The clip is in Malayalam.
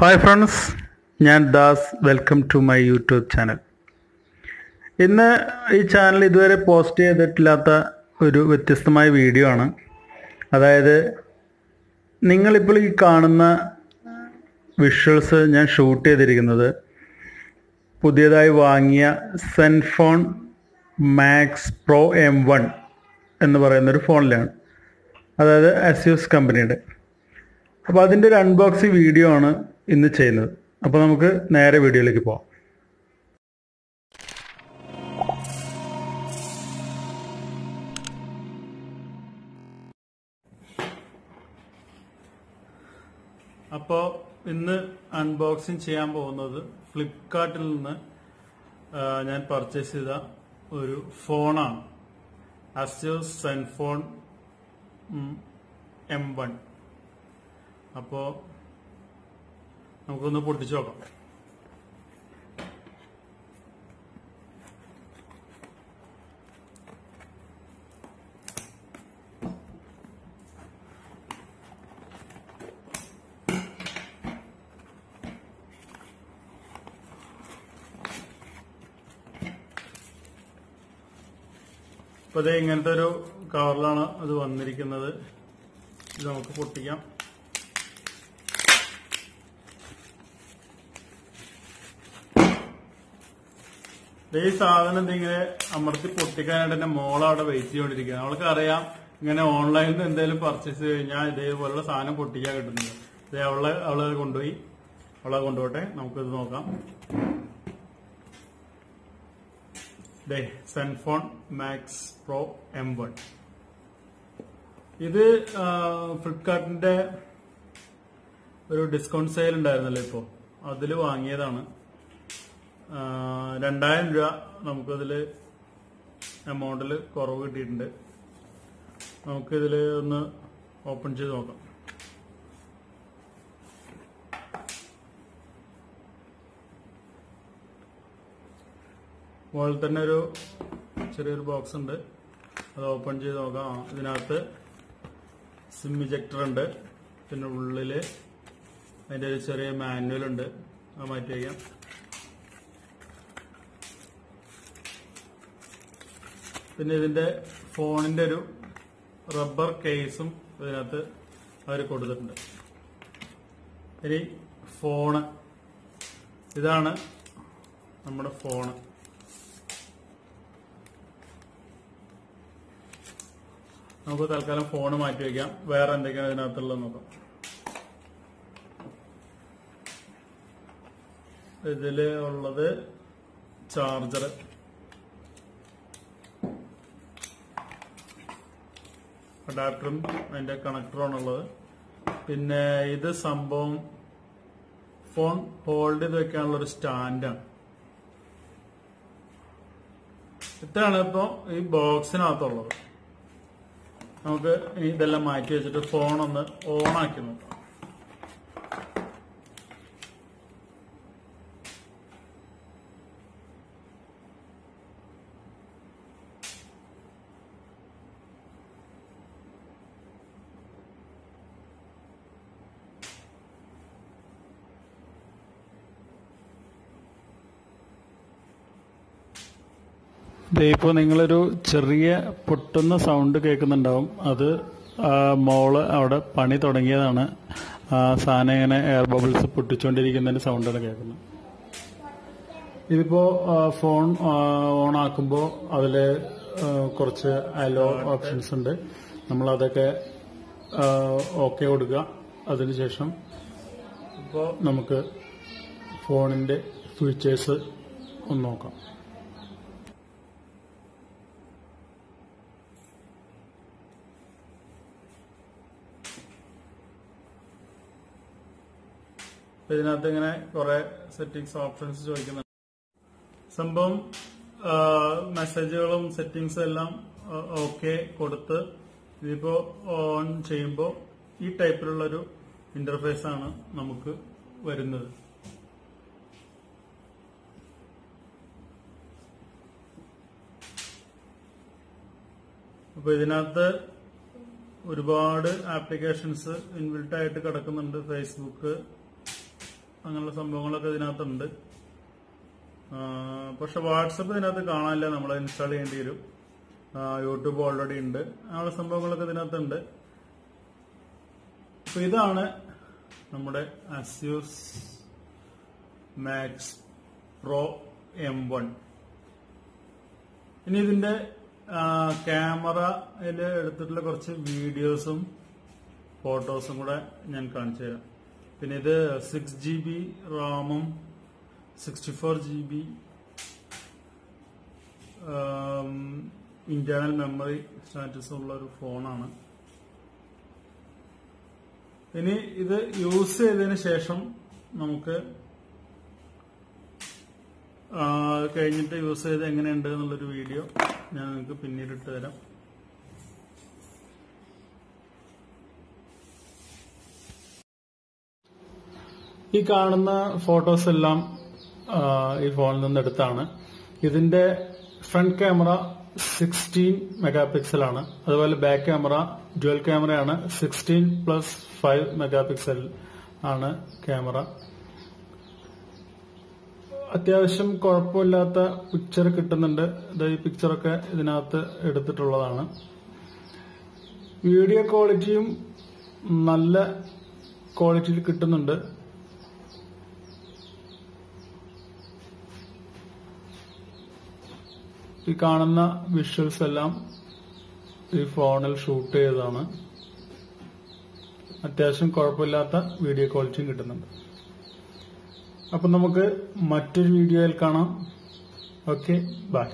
ഹായ് ഫ്രണ്ട്സ് ഞാൻ Das. Welcome to my YouTube channel ഇന്ന് ഈ ചാനൽ ഇതുവരെ പോസ്റ്റ് ചെയ്തിട്ടില്ലാത്ത ഒരു വ്യത്യസ്തമായ വീഡിയോ ആണ്. അതായത് നിങ്ങളിപ്പോൾ ഈ കാണുന്ന വിഷ്വൽസ് ഞാൻ ഷൂട്ട് ചെയ്തിരിക്കുന്നത് പുതിയതായി വാങ്ങിയ Zenfone Max Pro M one എന്ന് പറയുന്ന ഒരു ഫോണിലാണ് അതായത് അസ്യൂസ് കമ്പനിയുടെ അപ്പോൾ അതിന്റെ ഒരു അൺബോക്സിങ് വീഡിയോ ആണ്. ഇന്ന് ചെയ്യുന്നത്. അപ്പോൾ നമുക്ക് നേരെ വീഡിയോയിലേക്ക് പോവാം. അപ്പോൾ ഇന്ന് അൺബോക്സിങ് ചെയ്യാൻ പോകുന്നത് ഫ്ലിപ്കാർട്ടിൽ നിന്ന് ഞാൻ പർച്ചേസ് ചെയ്ത ഒരു ഫോണാണ് അസ്യൂസ് സെൻഫോൺ എം വൺ അപ്പോ നമുക്കൊന്ന് പൊട്ടിച്ചു നോക്കാം. ഇത് ഇങ്ങനത്തെ ഒരു കവറിലാണ് അത് വന്നിരിക്കുന്നത്. ഇത് നമുക്ക് പൊട്ടിക്കാം. ഈ സാധനം എന്തെങ്കിലും അമർത്തി പൊട്ടിക്കാനായിട്ട് എന്റെ മോൾ അവിടെ വെയിറ്റ് ചെയ്തുകൊണ്ടിരിക്കുന്നത് അവൾക്ക് അറിയാം ഇങ്ങനെ ഓൺലൈനിൽ നിന്ന് എന്തെങ്കിലും പർച്ചേസ് കഴിഞ്ഞാൽ ഇതേപോലുള്ള സാധനം പൊട്ടിക്കാൻ കിട്ടുന്നത്. ദേ അവളെ അവളെ കൊണ്ടുപോയി. അവളെ കൊണ്ടുപോട്ടെ നമുക്കിത് നോക്കാം. Zenfone Max Pro M one ഇത് ഫ്ലിപ്കാർട്ടിന്റെ ഒരു ഡിസ്കൗണ്ട് സെയിൽ ഉണ്ടായിരുന്നല്ലോ ഇപ്പോ. അതിൽ വാങ്ങിയതാണ്. രണ്ടായിരം രൂപ നമുക്കതിൽ എമൗണ്ടിൽ കുറവ് കിട്ടിയിട്ടുണ്ട്. നമുക്കിതിൽ ഒന്ന് ഓപ്പൺ ചെയ്ത് നോക്കാം. മുകളിൽ തന്നെ ഒരു ചെറിയൊരു ബോക്സ് ഉണ്ട്. അത് ഓപ്പൺ ചെയ്ത് നോക്കാം. ഇതിനകത്ത് സിം ഇജക്ടർ ഉണ്ട്. പിന്നെ ഉള്ളിൽ അതിന്റെ ഒരു ചെറിയ മാനുവൽ ഉണ്ട്. അത് മാറ്റി വയ്ക്കാം പിന്നെ ഇതിന്റെ ഫോണിന്റെ ഒരു റബ്ബർ കേസും ഇതിനകത്ത് അവർ കൊടുത്തിട്ടുണ്ട്. ഇനി ഫോണ്. ഇതാണ് നമ്മുടെ ഫോണ്. നമുക്ക് തൽക്കാലം ഫോൺ മാറ്റി വയ്ക്കാം വേറെ എന്തൊക്കെയാണ് ഇതിനകത്തുള്ളത് നോക്കാം. ഇതിൽ ഉള്ളത് ചാർജർ അഡാപ്റ്ററും അതിന്റെ കണക്ടറും ഉള്ളത് പിന്നെ ഇത് സംഭവം ഫോൺ ഹോൾഡ് ചെയ്ത് വെക്കാനുള്ള ഒരു സ്റ്റാൻഡാണ്. ഇത്രയാണ് ഇപ്പോ ഈ ബോക്സിനകത്തുള്ളത്. നമുക്ക് ഇതെല്ലാം മാറ്റി വെച്ചിട്ട് ഫോൺ ഒന്ന് ഓൺ ആക്കി നോക്കാം. ഇപ്പോൾ നിങ്ങളൊരു ചെറിയ പൊട്ടുന്ന സൗണ്ട് കേൾക്കുന്നുണ്ടാവും. അത് മോൾ അവിടെ പണി തുടങ്ങിയതാണ്. സാധനം ഇങ്ങനെ എയർ ബബിൾസ് പൊട്ടിച്ചുകൊണ്ടിരിക്കുന്നതിന്റെ സൗണ്ടാണ് കേൾക്കുന്നത്. ഇതിപ്പോ ഫോൺ ഓൺ ആക്കുമ്പോൾ അതിൽ കുറച്ച് അലോ ഓപ്ഷൻസ് ഉണ്ട്. നമ്മൾ അതൊക്കെ ഓക്കെ കൊടുക്കുക. അതിനുശേഷം ഇപ്പോൾ നമുക്ക് ഫോണിന്റെ ഫീച്ചേഴ്സ് ഒന്ന് നോക്കാം. ഇതിനകത്ത് ഇങ്ങനെ കുറെ സെറ്റിംഗ്സ് ഓപ്ഷൻസ് ചോദിക്കുന്നുണ്ട്. സംഭവം മെസ്സേജുകളും സെറ്റിംഗ്സും എല്ലാം ഓക്കെ കൊടുത്ത് ഇതിപ്പോ ഓൺ ചെയ്യുമ്പോൾ ഈ ടൈപ്പിലുള്ള ഒരു ഇന്റർഫേസ് ആണ് നമുക്ക് വരുന്നത്. അപ്പൊ ഇതിനകത്ത് ഒരുപാട് ആപ്ലിക്കേഷൻസ് ഇൻബിൽട്ടായിട്ട് കിടക്കുന്നുണ്ട്. ഫേസ്ബുക്ക് അങ്ങനെയുള്ള സംഭവങ്ങളൊക്കെ ഇതിനകത്തുണ്ട്. പക്ഷെ വാട്സപ്പ് ഇതിനകത്ത് കാണാനില്ല. നമ്മൾ ഇൻസ്റ്റാൾ ചെയ്യേണ്ടി വരും. യൂട്യൂബ് ഓൾറെഡി ഉണ്ട്. അങ്ങനെയുള്ള സംഭവങ്ങളൊക്കെ ഇതിനകത്തുണ്ട്. അപ്പൊ ഇതാണ് നമ്മുടെ Asus Max Pro M one ഇനി ഇതിന്റെ ക്യാമറയിൽ എടുത്തിട്ടുള്ള കുറച്ച് വീഡിയോസും ഫോട്ടോസും കൂടെ ഞാൻ കാണിച്ചു തരാം പിന്നെ ഇത് സിക്സ് ജി ബി റാമും sixty four G B internal memory status ഉള്ള ഒരു ഫോണാണ് ഇനി ഇത് യൂസ് ചെയ്തതിന് ശേഷം നമുക്ക് കഴിഞ്ഞിട്ട് യൂസ് ചെയ്ത് എങ്ങനെയുണ്ട് എന്നുള്ളൊരു വീഡിയോ ഞാൻ നിങ്ങൾക്ക് പിന്നീട് ഇട്ട് തരാം. ഈ കാണുന്ന ഫോട്ടോസ് എല്ലാം ഈ ഫോണിൽ നിന്ന് എടുത്താണ്. ഇതിന്റെ front camera sixteen mega pixel ആണ് അതുപോലെ ബാക്ക് ക്യാമറ ഡ്യുവൽ ക്യാമറയാണ് sixteen plus five mega pixel ആണ് ക്യാമറ. അത്യാവശ്യം കുഴപ്പമില്ലാത്ത പിക്ചർ കിട്ടുന്നുണ്ട്. ഇത് ഈ പിക്ചറൊക്കെ ഇതിനകത്ത് എടുത്തിട്ടുള്ളതാണ്. വീഡിയോ ക്വാളിറ്റിയും നല്ല ക്വാളിറ്റിയിൽ കിട്ടുന്നുണ്ട്. ഈ കാണുന്ന വിഷ്വൽസ് എല്ലാം ഈ ഫോണിൽ ഷൂട്ട് ചെയ്തതാണ്. അത്യാവശ്യം കുഴപ്പമില്ലാത്ത വീഡിയോ ക്വാളിറ്റിയും കിട്ടുന്നുണ്ട്. അപ്പൊ നമുക്ക് മറ്റൊരു വീഡിയോയിൽ കാണാം. Okay bye